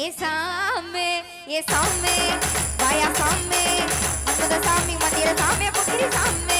ஏ சாமே ஏ சாமே தாயா சாமே அற்புத சாமி மந்திர சாமே பொக்கிரி சாமே.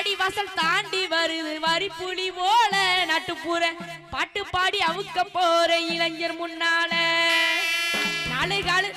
அடி வாசல் தாண்டி வருது. வரி புலி போல நாட்டுப்புற. பாட்டு பாடி அவுக்க போற இளைஞர் முன்னால. நாளை காலு